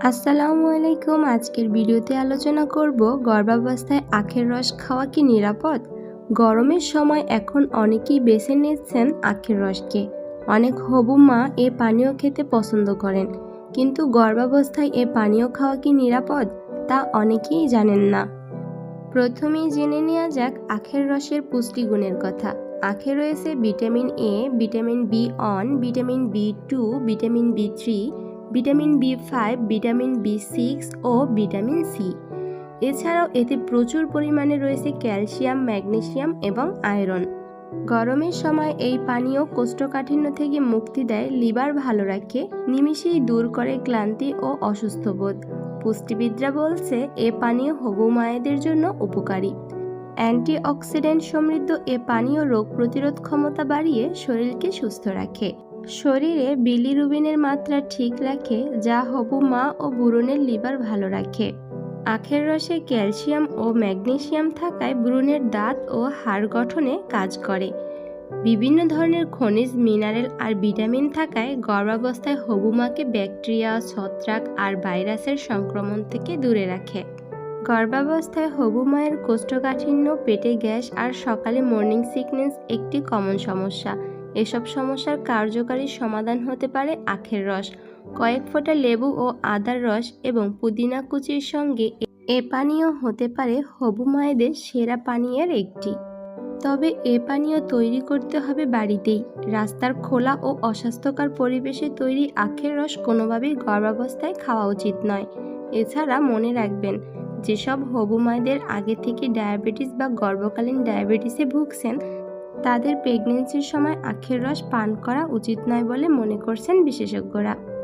আসসালামু আলাইকুম, আজকের ভিডিওতে আলোচনা করব গর্ভাবস্থায় আখের রস খাওয়া কি নিরাপদ? গরমের সময় এখন অনেকেই বেছে নিচ্ছেন আখের রসকে। অনেক হবু মা এ পানীয় খেতে পছন্দ করেন। কিন্তু গর্ভাবস্থায় এ পানীয় খাওয়া কি নিরাপদ? তা অনেকেই জানেন না। প্রথমেই জেনে নেওয়া যাক আখের রসের পুষ্টিগুণের কথা। আখে রয়েছে vitamin A vitamin B one vitamin B two vitamin B three vitamin B five vitamin B six O vitamin C এছাড়াও এতে প্রচুর পরিমাণে রয়েছে ক্যালসিয়াম, ম্যাগনেসিয়াম এবং আয়রন। গরমের সময় এই পানীয় কোষ্ঠকাঠিন্য থেকে মুক্তি দেয়, লিভার ভালো রাখে, নিমিষেই দূর করে ক্লান্তি ও অসুস্থ বোধ। পুষ্টিবিদরা বলছে, এ পানীয় হবু মায়েদের জন্য উপকারী। অ্যান্টিঅক্সিডেন্ট সমৃদ্ধ এ পানীয় রোগ প্রতিরোধ ক্ষমতা বাড়িয়ে শরীরকে সুস্থ রাখে। শরীরে বিলিরুবিনের মাত্রা ঠিক রাখে, যা হবু মা ও বুড়নের লিভার ভালো রাখে। আখের রসে ক্যালসিয়াম ও ম্যাগনেসিয়াম থাকায় ব্রণের দাঁত ও হাড় গঠনে কাজ করে। বিভিন্ন ধরনের খনিজ, মিনারেল আর ভিটামিন থাকায় গর্ভাবস্থায় হবু মাকে ব্যাকটেরিয়া, ছত্রাক আর ভাইরাসের সংক্রমণ থেকে দূরে রাখে। গর্ভাবস্থায় হবু মায়ের কোষ্ঠকাঠিন্য, পেটে গ্যাস আর সকালে মর্নিং সিকনেস একটি কমন সমস্যা। এসব সমস্যার কার্যকারী সমাধান হতে পারে আখের রস। কয়েক ফোঁটা লেবু ও আদার রস এবং পুদিনা কুচির সঙ্গে এ পানীয় হতে পারে হবু মায়েদের সেরা পানীয়ের একটি। তবে এ পানীয় তৈরি করতে হবে বাড়িতেই। রাস্তার খোলা ও অস্বাস্থ্যকর পরিবেশে তৈরি আখের রস কোনোভাবেই গর্ভাবস্থায় খাওয়া উচিত নয়। এছাড়া মনে রাখবেন, যেসব হবু মায়েদের আগে থেকে ডায়াবেটিস বা গর্ভকালীন ডায়াবেটিসে ভুগছেন তাদের প্রেগনেন্সির সময় আখের রস পান করা উচিত নয় বলে মনে করছেন বিশেষজ্ঞরা।